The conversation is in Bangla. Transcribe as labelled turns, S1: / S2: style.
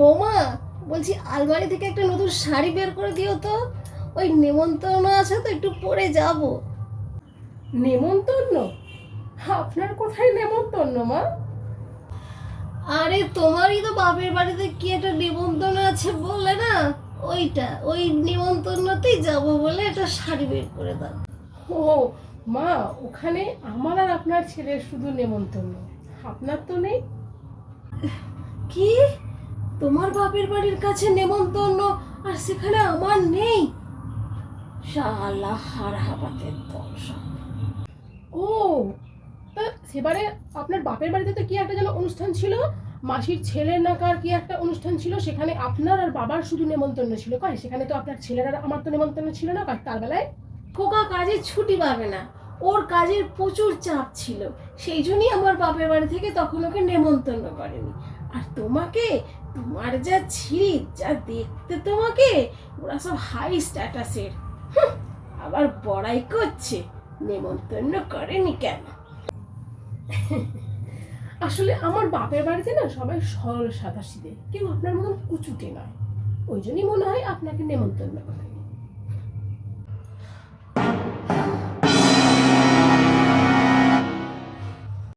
S1: বৌমা বলছি আলমারি থেকে একটা নতুন শাড়ি বের করে দিও তো। ওই নেমন্তন্ন আছে তো একটু পরে যাব।
S2: নেমন্তন্ন? আপনার কোথায় নেমন্তন্ন মা?
S1: আরে তোমারই তো বাপের বাড়িতে কি একটা নেমন্তন্ন আছে বললে না? ওইটা ওই নেমন্তন্নতেই যাব বলে একটা শাড়ি বের করে দাও।
S2: ও মা ওখানে আমার আর আপনার ছেলের শুধু নেমন্তন্ন। আপনার তো নেই।
S1: কি? তোমার বাপের বাড়ির কাছে নেমন্তন্ন আর সেখানে আমার নেই। শালা হার হাবাতের দশা
S2: ও তা সেবারে আপনার বাপের বাড়িতে তো কি একটা যেন অনুষ্ঠান ছিল? মাসির ছেলের নাকার কি একটা অনুষ্ঠান ছিল? সেখানে আপনার আর বাবার শুধু নেমন্তন্ন ছিল। কয় সেখানে তো আপনার ছেলের আর আমার তো নেমন্তন্ন ছিল না? কয় তার বেলায়?
S1: খোকা কাজে ছুটি পাবে না। ওর কাজের প্রচুর চাপ ছিল। সেই জন্যই আমার বাপের বাড়ি থেকে তখন ওকে নেমন্তন্ন করেনি। আর তোমাকে তোমার যা ছিঁড়ি যা দেখতে তোমাকে, ওরা সব হাই স্ট্যাটাসের আবার বড়াই করছে, নেমন্তন্ন করেনি কেন?
S2: আসলে আমার বাপের বাড়িতে না সবাই সরল সাদা কেউ আপনার মতন কুচুটে নয়। ওই জন্যই মনে হয় আপনাকে নেমন্তন্ন করে